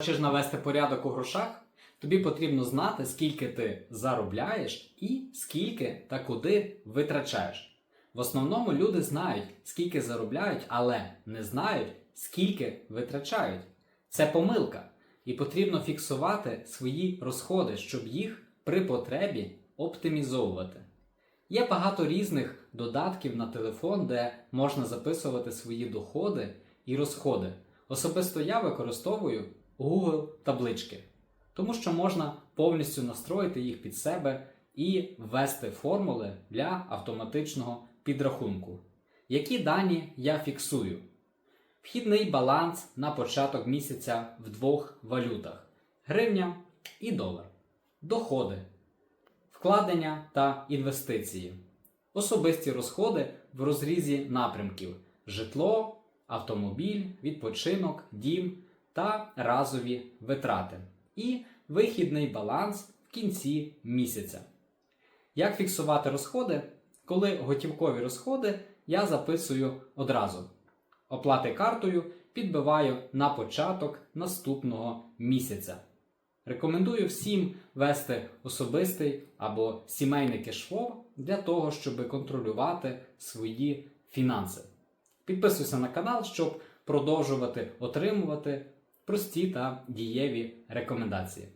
Хочеш навести порядок у грошах? Тобі потрібно знати, скільки ти заробляєш і скільки та куди витрачаєш. В основному люди знають, скільки заробляють, але не знають, скільки витрачають. Це помилка, і потрібно фіксувати свої розходи, щоб їх при потребі оптимізовувати. Є багато різних додатків на телефон, де можна записувати свої доходи і розходи. Особисто я використовую Google таблички, тому що можна повністю настроїти їх під себе і ввести формули для автоматичного підрахунку. Які дані я фіксую? Вхідний баланс на початок місяця в двох валютах гривня і долар. Доходи, вкладення та інвестиції. Особисті розходи в розрізі напрямків: житло, автомобіль, відпочинок, дім та разові витрати. І вихідний баланс в кінці місяця. Як фіксувати розходи? Коли готівкові розходи я записую одразу. Оплати картою підбиваю на початок наступного місяця. Рекомендую всім вести особистий або сімейний кешфлоу для того, щоб контролювати свої фінанси. Підписуйся на канал, щоб продовжувати отримувати прості та дієві рекомендації.